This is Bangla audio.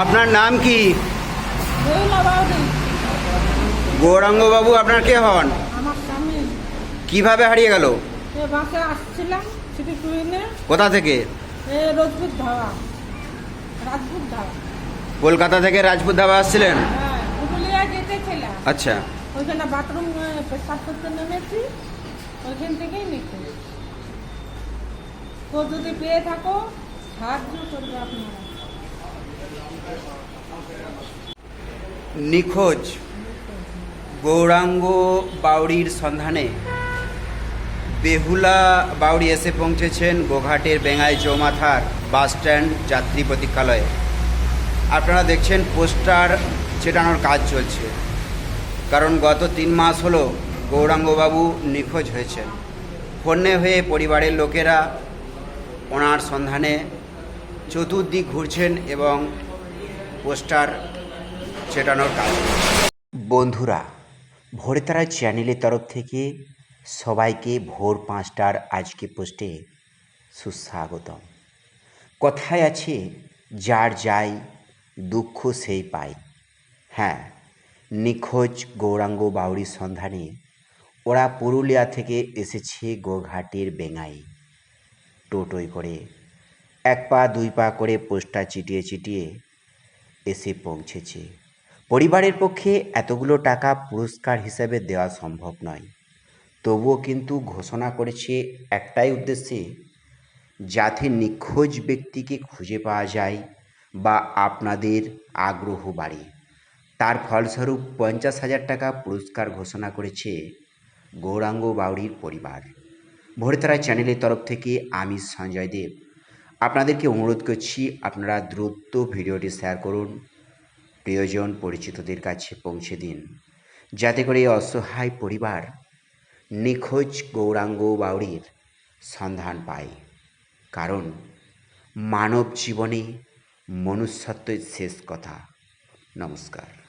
আপনার নাম কি? গৌরাঙ্গবাবু আপনার কে হন? কীভাবে হারিয়ে গেল? কোথা থেকে? কলকাতা থেকে রাজপুত ধাবা আসছিলেন? হ্যাঁ আচ্ছা। ওইখানে বাথরুম পেশাব করতে নেমেছি। ওইখান থেকেই নিখোঁজ তো যদি পেয়ে থাকো সাহায্য করবে আপনারা। নিখোঁজ গৌরাঙ্গ বাউরির সন্ধানে বেহুলা বাউরি এসে পৌঁছেছেন গোঘাটের বেঙ্গাই চৌমাথার বাস স্ট্যান্ড যাত্রী প্রতীক্ষালয়ে। আপনারা দেখছেন পোস্টার চেটানোর কাজ চলছে, কারণ গত তিন মাস হলো গৌরাঙ্গবাবু নিখোঁজ হয়েছেন। ফোনে হয়ে পরিবারের লোকেরা ওনার সন্ধানে চতুর্দিক ঘুরছেন এবং পোস্টার চেটানোর কাজ। বন্ধুরা ভোরে তারা চ্যানেলের তরফ থেকে সবাইকে ভোর পাঁচটার আজকে পোস্টে সুস্বাগতম। কথায় আছে, যার যাই দুঃখ সেই পায়। হ্যাঁ নিখোঁজ গৌরাঙ্গ বাউরির সন্ধানে ওরা পুরুলিয়া থেকে এসেছে গোঘাটের বেঙ্গাই। টোটোয় করে এক পা দুই পা করে পোস্টার চিটিয়ে চিটিয়ে এসে পৌঁছেছে। পরিবারের পক্ষে এতগুলো টাকা পুরস্কার হিসেবে দেওয়া সম্ভব নয়। তবুও কিন্তু ঘোষণা করেছে একটাই উদ্দেশ্যে, যাতে নিখোঁজ ব্যক্তিকে খুঁজে পাওয়া যায় বা আপনাদের আগ্রহ বাড়ে। তার ফলস্বরূপ পঞ্চাশ হাজার টাকা পুরস্কার ঘোষণা করেছে গৌরাঙ্গ বাউরির পরিবার। ভোরতারা চ্যানেলের তরফ থেকে আমি সঞ্জয় দেব। আপনাদেরকে অনুরোধ করছি আপনারা দ্রুত ভিডিওটি শেয়ার করুন। প্রিয়জন পরিচিতদের কাছে পৌঁছে দিন। যাতে করে এই অসহায় পরিবার নিখোঁজ গৌরাঙ্গ বাউরির সন্ধান পায়। কারণ মানব জীবনে মনুষ্যত্বের শেষ কথা। নমস্কার।